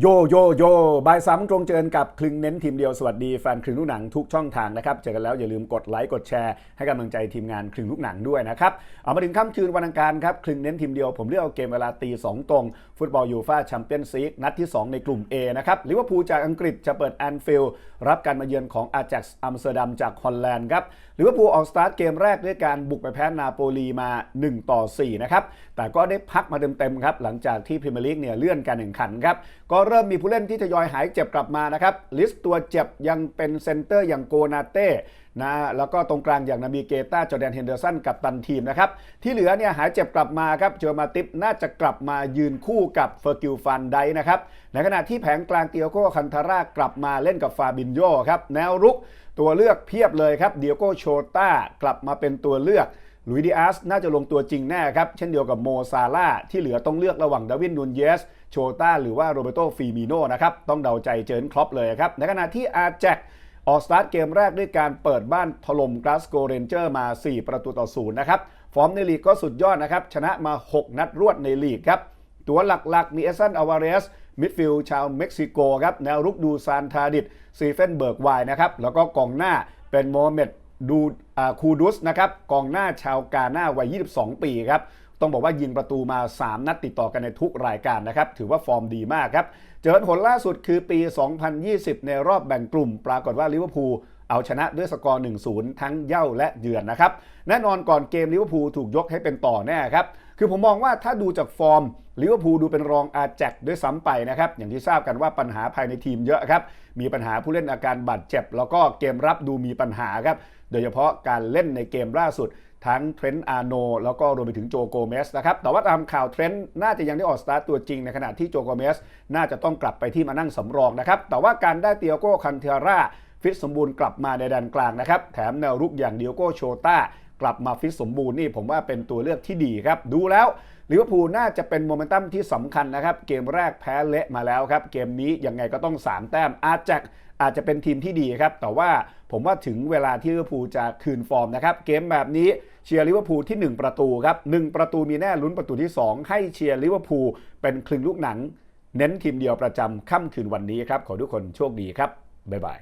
โยโยโยบายสามตรงเจอกับคลึงเน้นทีมเดียวสวัสดีแฟนคลึงลูกหนังทุกช่องทางนะครับ เจอกันแล้วอย่าลืมกดไลค์กดแชร์ให้กำลังใจทีมงานคลึงลูกหนังด้วยนะครับ เอามาถึงค่ำคืนวันอังคารครับคลึงเน้นทีมเดียวผมเลือกเอาเกมเวลาตีสองตรง ฟุตบอลยูฟ่าแชมเปี้ยนซีกนัดที่ 2 ในกลุ่ม A นะครับลิเวอร์พูลจากอังกฤษจะเปิดแอนฟิลด์รับการมาเยือนของอาแจ็กซ์อัมสเตอร์ดัมจากฮอลแลนด์ครับลิเวอร์พูลออกสตาร์ทเกมแรกด้วยการบุกไปแพ้นาโปลีมา 1 ต่อ4นะครับแต่ก็ได้พักมาเต็มๆครับหลังจากที่พรีเมียร์ลีกเนี่ยเลื่อนการแข่งขันครับก็เริ่มมีผู้เล่นที่ทยอยหายเจ็บกลับมานะครับ ลิสต์ตัวเจ็บยังเป็นเซนเตอร์อย่างโกนาเต้นะแล้วก็ตรงกลางอย่างนาบีเกตาจอแดนเฮนเดอร์สันกับตันทีมนะครับ ที่เหลือเนี่ยหายเจ็บกลับมาครับเจอมาติปน่าจะกลับมายืนคู่กับเฟอร์กิลฟันไดนะครับในขณะที่แผงกลางเตียโก้คันทาร่ากลับมาเล่นกับฟาบินโยครับแนวรุกตัวเลือกเพียบเลยครับเดียโก้โชต้ากลับมาเป็นตัวเลือก ลุยดิอาสน่าจะลงตัวจริงแน่ครับ เช่นเดียวกับโมซาล่าที่เหลือต้องเลือกระหว่างดาวินนูนเยส โชต้าหรือว่าโรเบโตฟีมิโนนะครับ ต้องเดาใจเจินครอปเลยครับ ในขณะที่อาแจ็คออกสตาร์ทเกมแรกด้วยการเปิดบ้านถล่มกราสโกเรนเจอร์มา 4 ประตูต่อศูนย์นะครับฟอร์มในลีกก็สุดยอดนะครับ ชนะมา 6 นัดรวดในลีกครับ ตัวหลักๆ มีเอซันอวาเรส มิดฟิลด์ชาวเม็กซิโกครับ แนวรุกดูซานทาดิตซีเฟนเบิร์กไวน์นะครับ แล้วก็กองหน้าเป็นโมเมด ดูคูดุสนะครับกองหน้าชาวกาหน้าวัย 22 ปีครับต้องบอกว่ายิงประตูมา 3 นัดติดต่อกันในทุกรายการนะครับ ถือว่าฟอร์มดีมากครับ เจอผลล่าสุดคือปี 2020 ในรอบแบ่งกลุ่ม ปรากฏว่าลิเวอร์พูลเอาชนะด้วยสกอร์ 1-0 ทั้งเย่าและเยือนนะครับ แน่นอนก่อนเกมลิเวอร์พูลถูกยกให้เป็นต่อแน่ครับ คือผมมองว่าถ้าดูจากฟอร์มลิเวอร์พูลดูเป็นรองอาแจ็คด้วยซ้ำไปนะครับ อย่างที่ทราบกันว่าปัญหาภายในทีมเยอะครับ มีปัญหาผู้เล่นอาการบาดเจ็บ แล้วก็เกมรับดูมีปัญหาครับ โดยเฉพาะการเล่นในเกมล่าสุด ทั้งเทรนต์อาโนแล้วก็รวมไปถึงโจโกเมสนะครับ แต่ว่าตามข่าวเทรนต์น่าจะยังได้ออกสตาร์ตตัวจริงในขณะที่โจโกเมสน่าจะต้องกลับไปที่มานั่งสำรองนะครับ แต่ว่าการได้เตียโก้คันเทราฟิตสมบูรณ์กลับมาในแดนกลางนะครับ แถมแนวรุกอย่างเดียโก้โชต้า กลับมาฟิตสมบูรณ์นี่ผมว่าเป็นตัวเลือกที่ดีครับ ดูแล้วลิเวอร์พูลน่าจะเป็นโมเมนตัมที่สำคัญนะครับ เกมแรกแพ้เละมาแล้วครับ เกมนี้ยังไงก็ต้อง 3 แต้มอาจจะอาจจะเป็นทีมที่ดีครับ แต่ว่าผมว่าถึงเวลาที่ลิเวอร์พูลจะคืนฟอร์มนะครับ เกมแบบนี้เชียร์ลิเวอร์พูลที่ 1 ประตูครับหนึ่งประตูมีแน่ลุ้นประตูที่ 2 ให้เชียร์ลิเวอร์พูลเป็นคลึงลูกหนัง เน้นทีมเดียวประจำค่ำคืนวันนี้ครับขอทุกคนโชคดีครับบ๊ายบาย